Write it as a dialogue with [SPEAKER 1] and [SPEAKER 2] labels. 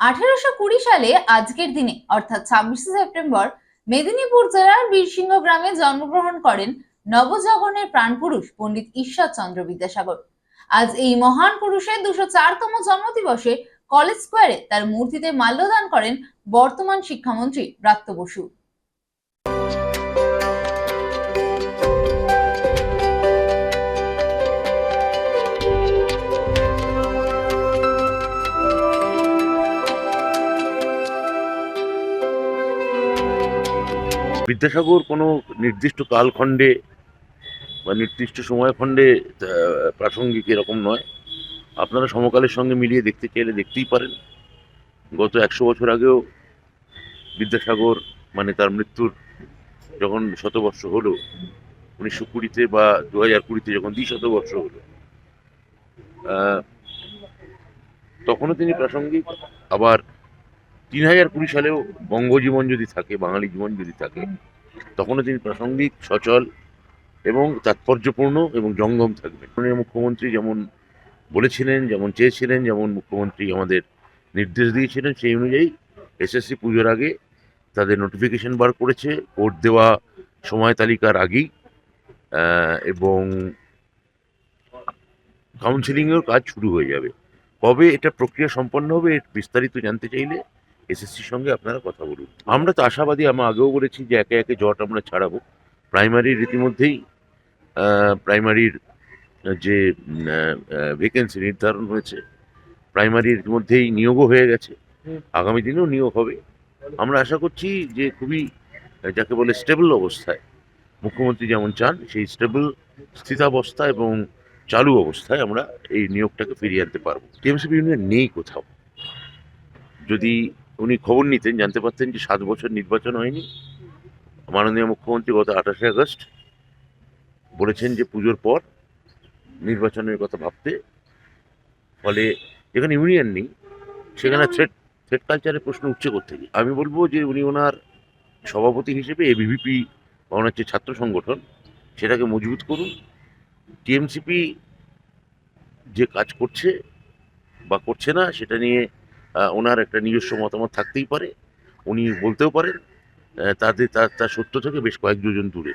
[SPEAKER 1] আঠেরোশো কুড়ি সালে আজকের দিনে, অর্থাৎ ছাব্বিশে সেপ্টেম্বর, মেদিনীপুর জেলার বীরসিংহ গ্রামে জন্মগ্রহণ করেন নবজগনের প্রাণপুরুষ পণ্ডিত ঈশ্বরচন্দ্র বিদ্যাসাগর। আজ এই মহান পুরুষের দুশো চারতম জন্মদিবসে কলেজ স্কোয়ারে তার মূর্তিতে মাল্যদান করেন বর্তমান শিক্ষামন্ত্রী ব্রাত্য বসু।
[SPEAKER 2] বিদ্যাসাগর কোনো নির্দিষ্ট কালখণ্ডে বা নির্দিষ্ট সময়খণ্ডে প্রাসঙ্গিক এরকম নয়। আপনারা সমকালের সঙ্গে মিলিয়ে দেখতে চাইলে দেখতেই পারেন। গত একশো বছর আগেও বিদ্যাসাগর মানে তার মৃত্যুর যখন শতবর্ষ হলো, উনিশশো কুড়িতে বা দু হাজার কুড়িতে যখন দ্বি শতবর্ষ হলো তখনও তিনি প্রাসঙ্গিক, আবার তিন হাজার কুড়ি সালেও বঙ্গজীবন যদি থাকে, বাঙালি জীবন যদি থাকে, তখনও তিনি প্রাসঙ্গিক, সচল এবং তাৎপর্যপূর্ণ এবং জঙ্গম থাকবেন। মাননীয় মুখ্যমন্ত্রী যেমন বলেছিলেন, যেমন চেয়েছিলেন, যেমন মুখ্যমন্ত্রী আমাদের নির্দেশ দিয়েছিলেন, সেই অনুযায়ী এসএসসি পুজোর আগে তাদের নোটিফিকেশন বার করেছে, ভোট দেওয়া সময় তালিকার আগেই এবং কাউন্সিলিংয়ের কাজ শুরু হয়ে যাবে। কবে এটা প্রক্রিয়া সম্পন্ন হবে বিস্তারিত জানতে চাইলে এসএসসির সঙ্গে আপনারা কথা বলুন। আমরা তো আশাবাদী আমি আগেও বলেছি যে একে একে জট আমরা ছাড়াবো। প্রাইমারির রীতিমধ্যেই প্রাইমারির যে ভ্যাকেন্সি নির্ধারণ হয়েছে প্রাইমারির মধ্যেই নিয়োগও হয়ে গেছে। আগামী দিনেও নিয়োগ হবে। আমরা আশা করছি যে খুবই যাকে বলে স্টেবল অবস্থায় মুখ্যমন্ত্রী যেমন চান সেই স্টেবল স্থিতাবস্থা এবং চালু অবস্থায় আমরা এই নিয়োগটাকে ফিরিয়ে আনতে পারব। টিএমসিপি ইউনিয়ন নেই কোথাও। যদি উনি খবর নিতেন, জানতে পারতেন যে সাত বছর নির্বাচন হয়নি। মাননীয় মুখ্যমন্ত্রী গত আঠাশে আগস্ট বলেছেন যে পুজোর পর নির্বাচনের কথা ভাবতে। ফলে যেখানে ইউনিয়ন নেই, সেখানে থ্রেড থ্রেড কালচারের প্রশ্ন উঠছে করতে গিয়ে আমি বলব যে উনি ওনার সভাপতি হিসেবে এবিভিপি বা ওনার যে ছাত্র সংগঠন, সেটাকে মজবুত করুন। টিএমসিপি যে কাজ করছে বা করছে না, সেটা নিয়ে ওনার একটা নিজস্ব মতামত থাকতেই পারে। উনি বলতেও পারেন। তাতে তার তার সত্য থেকে বেশ কয়েক দুজন দূরে।